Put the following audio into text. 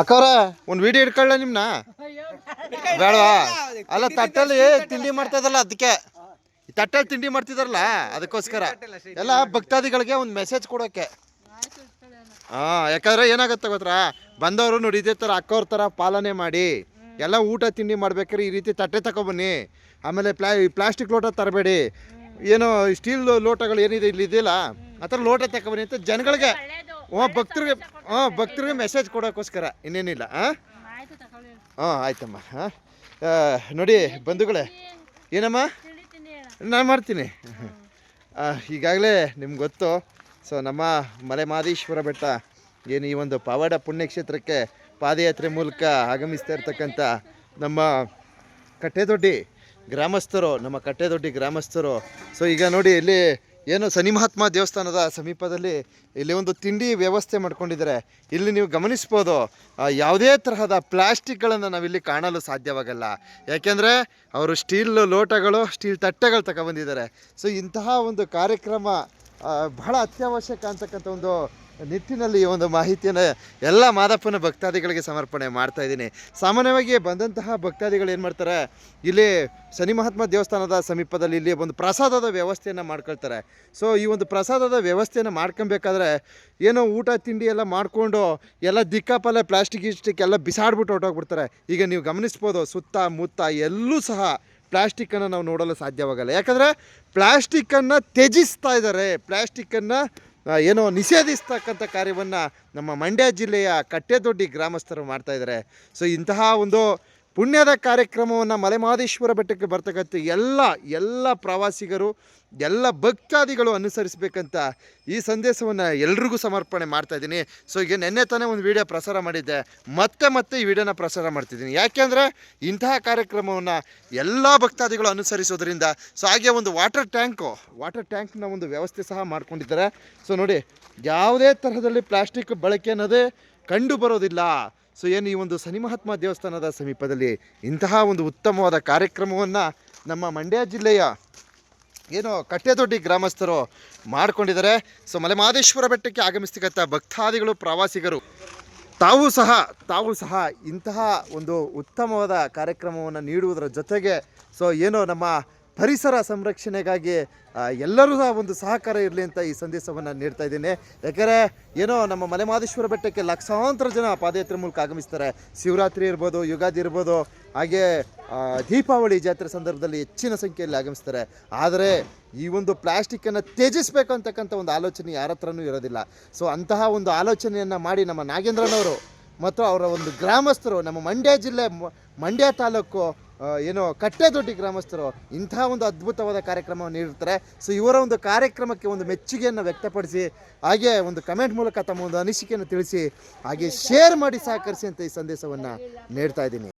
ಅಕ್ಕವ್ರ, ಒಂದು ವಿಡಿಯೋ ಇಟ್ಕೊಳ್ಳ ನಿಮ್ನ? ಬೇಡವಾ? ಅಲ್ಲ, ತಟ್ಟಲ್ಲಿ ತಿಂಡಿ ಮಾಡ್ತದಲ್ಲ ಅದಕ್ಕೆ ತಟ್ಟಲ್ಲಿ ತಿಂಡಿ ಮಾಡ್ತಿದಾರಲ್ಲ, ಅದಕ್ಕೋಸ್ಕರ. ಎಲ್ಲ ಭಕ್ತಾದಿಗಳಿಗೆ ಒಂದು ಮೆಸೇಜ್ ಕೊಡೋಕೆ. ಹಾಂ, ಯಾಕಂದ್ರೆ ಏನಾಗುತ್ತೆ ಗೊತ್ತಾ? ಬಂದವರು ನೋಡಿ ಇದೇ ಥರ ಅಕ್ಕವ್ರ ಥರ ಪಾಲನೆ ಮಾಡಿ, ಎಲ್ಲ ಊಟ ತಿಂಡಿ ಮಾಡ್ಬೇಕಾದ್ರೆ ಈ ರೀತಿ ತಟ್ಟೆ ತಗೊಬನ್ನಿ. ಆಮೇಲೆ ಪ್ಲಾ ಪ್ಲಾಸ್ಟಿಕ್ ಲೋಟ ತರಬೇಡಿ. ಏನೋ ಸ್ಟೀಲ್ ಲೋಟಗಳು ಏನಿದೆ ಇಲ್ಲಿ ಇದೆಯಲ್ಲ ಆ ಥರ ಲೋಟ ತಗೊಬನ್ನಿ ಅಂತ ಜನಗಳಿಗೆ ಹ್ಞೂ ಭಕ್ತರಿಗೆ ಹ್ಞೂ ಭಕ್ತರಿಗೆ ಮೆಸೇಜ್ ಕೊಡೋಕ್ಕೋಸ್ಕರ. ಇನ್ನೇನಿಲ್ಲ ಹಾಂ ಹಾಂ ಆಯ್ತಮ್ಮ ಹಾಂ ನೋಡಿ ಬಂಧುಗಳೇ ಏನಮ್ಮ? ನಾನು ಮಾಡ್ತೀನಿ. ಈಗಾಗಲೇ ನಿಮ್ಗೆ ಗೊತ್ತು ಸೊ ನಮ್ಮ ಮಲೆ ಮಾದೇಶ್ವರ ಬೆಟ್ಟ ಏನು ಈ ಒಂದು ಪವಾಡ ಪುಣ್ಯಕ್ಷೇತ್ರಕ್ಕೆ ಪಾದಯಾತ್ರೆ ಮೂಲಕ ಆಗಮಿಸ್ತಾ ಇರ್ತಕ್ಕಂಥ ನಮ್ಮ ಕಟ್ಟೆದೊಡ್ಡಿ ಗ್ರಾಮಸ್ಥರು, ನಮ್ಮ ಕಟ್ಟೆದೊಡ್ಡಿ ಗ್ರಾಮಸ್ಥರು. ಸೊ ಈಗ ನೋಡಿ, ಇಲ್ಲಿ ಏನು ಶನಿ ಮಹಾತ್ಮ ದೇವಸ್ಥಾನದ ಸಮೀಪದಲ್ಲಿ ಇಲ್ಲಿ ಒಂದು ತಿಂಡಿ ವ್ಯವಸ್ಥೆ ಮಾಡ್ಕೊಂಡಿದ್ದಾರೆ. ಇಲ್ಲಿ ನೀವು ಗಮನಿಸ್ಬೋದು ಯಾವುದೇ ತರಹದ ಪ್ಲಾಸ್ಟಿಕ್ಗಳನ್ನು ನಾವಿಲ್ಲಿ ಕಾಣಲು ಸಾಧ್ಯವಾಗಲ್ಲ. ಯಾಕೆಂದರೆ, ಅವರು ಸ್ಟೀಲ್ ಲೋಟಗಳು, ಸ್ಟೀಲ್ ತಟ್ಟೆಗಳು ತಗೊಬಂದಿದ್ದಾರೆ ಸೊ ಇಂತಹ ಒಂದು ಕಾರ್ಯಕ್ರಮ ಬಹಳ ಅತ್ಯವಶ್ಯಕ ಅಂತಕ್ಕಂಥ ಒಂದು ನಿಟ್ಟಿನಲ್ಲಿ ಈ ಒಂದು ಮಾಹಿತಿಯನ್ನು ಎಲ್ಲ ಮಾದಪ್ಪನ ಭಕ್ತಾದಿಗಳಿಗೆ ಸಮರ್ಪಣೆ ಮಾಡ್ತಾ ಇದ್ದೀನಿ. ಸಾಮಾನ್ಯವಾಗಿ ಬಂದಂತಹ ಭಕ್ತಾದಿಗಳು ಏನು ಮಾಡ್ತಾರೆ ಇಲ್ಲಿ ಶನಿ ಮಹಾತ್ಮ ದೇವಸ್ಥಾನದ ಸಮೀಪದಲ್ಲಿ ಇಲ್ಲಿ ಒಂದು ಪ್ರಸಾದದ ವ್ಯವಸ್ಥೆಯನ್ನು ಮಾಡ್ಕೊಳ್ತಾರೆ. ಸೊ ಈ ಒಂದು ಪ್ರಸಾದದ ವ್ಯವಸ್ಥೆಯನ್ನು ಮಾಡ್ಕೊಬೇಕಾದ್ರೆ ಏನೋ ಊಟ ತಿಂಡಿ ಎಲ್ಲ ಮಾಡಿಕೊಂಡು ಎಲ್ಲ ದಿಕ್ಕಾಪಲ್ಲ ಪ್ಲಾಸ್ಟಿಕ್ ಗಿಸ್ಟಿಕ್ ಎಲ್ಲ ಬಿಸಾಡ್ಬಿಟ್ಟು ಹೊರಟೋಗ್ಬಿಡ್ತಾರೆ. ಈಗ ನೀವು ಗಮನಿಸ್ಬೋದು ಸುತ್ತ ಮುತ್ತ ಎಲ್ಲೂ ಸಹ ಪ್ಲಾಸ್ಟಿಕ್ಕನ್ನು ನಾವು ನೋಡಲು ಸಾಧ್ಯವಾಗಲ್ಲ. ಯಾಕಂದರೆ ಪ್ಲಾಸ್ಟಿಕ್ಕನ್ನು ತ್ಯಜಿಸ್ತಾ ಇದ್ದಾರೆ. ಪ್ಲಾಸ್ಟಿಕ್ಕನ್ನು ಆ, ಏನೋ ನಿಷೇಧಿಸ್ತಕ್ಕಂಥ ಕಾರ್ಯವನ್ನು ನಮ್ಮ ಮಂಡ್ಯ ಜಿಲ್ಲೆಯ ಕಟ್ಟೆದೊಡ್ಡಿ ಗ್ರಾಮಸ್ಥರು ಮಾಡ್ತಾಯಿದ್ದಾರೆ ಸೊ ಇಂತಹ ಒಂದು ಪುಣ್ಯದ ಕಾರ್ಯಕ್ರಮವನ್ನು ಮಲೆಮಾದೇಶ್ವರ ಬೆಟ್ಟಕ್ಕೆ ಬರ್ತಕ್ಕಂಥ ಎಲ್ಲ ಎಲ್ಲ ಪ್ರವಾಸಿಗರು, ಎಲ್ಲ ಭಕ್ತಾದಿಗಳು ಅನುಸರಿಸಬೇಕಂತ ಈ ಸಂದೇಶವನ್ನು ಎಲ್ರಿಗೂ ಸಮರ್ಪಣೆ ಮಾಡ್ತಾ ಇದ್ದೀನಿ. ಸೊ ಈಗ ನಿನ್ನೆ ತಾನೇ ಒಂದು ವಿಡಿಯೋ ಪ್ರಸಾರ ಮಾಡಿದ್ದೆ. ಮತ್ತೆ ಮತ್ತೆ ಈ ವಿಡಿಯೋನ ಪ್ರಸಾರ ಮಾಡ್ತಿದ್ದೀನಿ. ಯಾಕೆಂದರೆ ಇಂತಹ ಕಾರ್ಯಕ್ರಮವನ್ನು ಎಲ್ಲ ಭಕ್ತಾದಿಗಳು ಅನುಸರಿಸೋದ್ರಿಂದ ಸೊ ಹಾಗೆ ಒಂದು ವಾಟರ್ ಟ್ಯಾಂಕು ವಾಟರ್ ಟ್ಯಾಂಕ್ನ ಒಂದು ವ್ಯವಸ್ಥೆ ಸಹ ಮಾಡ್ಕೊಂಡಿದ್ದಾರೆ. ಸೊ ನೋಡಿ, ಯಾವುದೇ ತರಹದಲ್ಲಿ ಪ್ಲಾಸ್ಟಿಕ್ ಬಳಕೆ ಅನ್ನೋದೇ ಕಂಡು ಬರೋದಿಲ್ಲ. ಸೊ ಏನು ಈ ಒಂದು ಶನಿ ಮಹಾತ್ಮ ದೇವಸ್ಥಾನದ ಸಮೀಪದಲ್ಲಿ ಇಂತಹ ಒಂದು ಉತ್ತಮವಾದ ಕಾರ್ಯಕ್ರಮವನ್ನು ನಮ್ಮ ಮಂಡ್ಯ ಜಿಲ್ಲೆಯ ಏನು ಕಟ್ಟೆದೊಡ್ಡಿ ಗ್ರಾಮಸ್ಥರು ಮಾಡ್ಕೊಂಡಿದ್ದಾರೆ. ಸೊ ಮಲೆಮಹದೇಶ್ವರ ಬೆಟ್ಟಕ್ಕೆ ಆಗಮಿಸ್ತಕ್ಕಂಥ ಭಕ್ತಾದಿಗಳು, ಪ್ರವಾಸಿಗರು, ತಾವು ಸಹ ತಾವು ಸಹ ಇಂತಹ ಒಂದು ಉತ್ತಮವಾದ ಕಾರ್ಯಕ್ರಮವನ್ನು ನೀಡುವುದರ ಜೊತೆಗೆ ಸೊ ಏನೋ ನಮ್ಮ ಪರಿಸರ ಸಂರಕ್ಷಣೆಗಾಗಿ ಎಲ್ಲರೂ ಸಹ ಒಂದು ಸಹಕಾರ ಇರಲಿ ಅಂತ ಈ ಸಂದೇಶವನ್ನು ನೀಡ್ತಾ ಇದ್ದೀನಿ. ಯಾಕೆಂದರೆ, ಏನೋ ನಮ್ಮ ಮಲೆಮಹದೇಶ್ವರ ಬೆಟ್ಟಕ್ಕೆ ಲಕ್ಷಾಂತರ ಜನ ಪಾದಯಾತ್ರೆ ಮೂಲಕ ಆಗಮಿಸ್ತಾರೆ. ಶಿವರಾತ್ರಿ ಇರ್ಬೋದು, ಯುಗಾದಿ ಇರ್ಬೋದು, ಹಾಗೆ ದೀಪಾವಳಿ ಜಾತ್ರೆ ಸಂದರ್ಭದಲ್ಲಿ ಹೆಚ್ಚಿನ ಸಂಖ್ಯೆಯಲ್ಲಿ ಆಗಮಿಸ್ತಾರೆ. ಆದರೆ, ಈ ಒಂದು ಪ್ಲಾಸ್ಟಿಕ್ಕನ್ನು ತ್ಯಜಿಸಬೇಕು ಅಂತಕ್ಕಂಥ ಒಂದು ಆಲೋಚನೆ ಯಾರ ಹತ್ರನೂ ಇರೋದಿಲ್ಲ. ಸೊ ಅಂತಹ ಒಂದು ಆಲೋಚನೆಯನ್ನು ಮಾಡಿ ನಮ್ಮ ನಾಗೇಂದ್ರನವರು ಮತ್ತು ಅವರ ಒಂದು ಗ್ರಾಮಸ್ಥರು, ನಮ್ಮ ಮಂಡ್ಯ ಜಿಲ್ಲೆ ಮಂಡ್ಯ ತಾಲೂಕು ಏನು ಕಟ್ಟೆದೊಡ್ಡಿ ಗ್ರಾಮಸ್ಥರು ಇಂಥ ಒಂದು ಅದ್ಭುತವಾದ ಕಾರ್ಯಕ್ರಮವನ್ನು ನೀಡುತ್ತಾರೆ ಸೊ ಇವರ ಒಂದು ಕಾರ್ಯಕ್ರಮಕ್ಕೆ ಒಂದು ಮೆಚ್ಚುಗೆಯನ್ನು ವ್ಯಕ್ತಪಡಿಸಿ ಹಾಗೆ ಒಂದು ಕಮೆಂಟ್ ಮೂಲಕ ತಮ್ಮ ಒಂದು ಅನಿಸಿಕೆಯನ್ನು ತಿಳಿಸಿ ಹಾಗೆ ಶೇರ್ ಮಾಡಿ ಸಹಕರಿಸಿ ಅಂತ ಈ ಸಂದೇಶವನ್ನು ನೀಡ್ತಾ ಇದ್ದೀನಿ.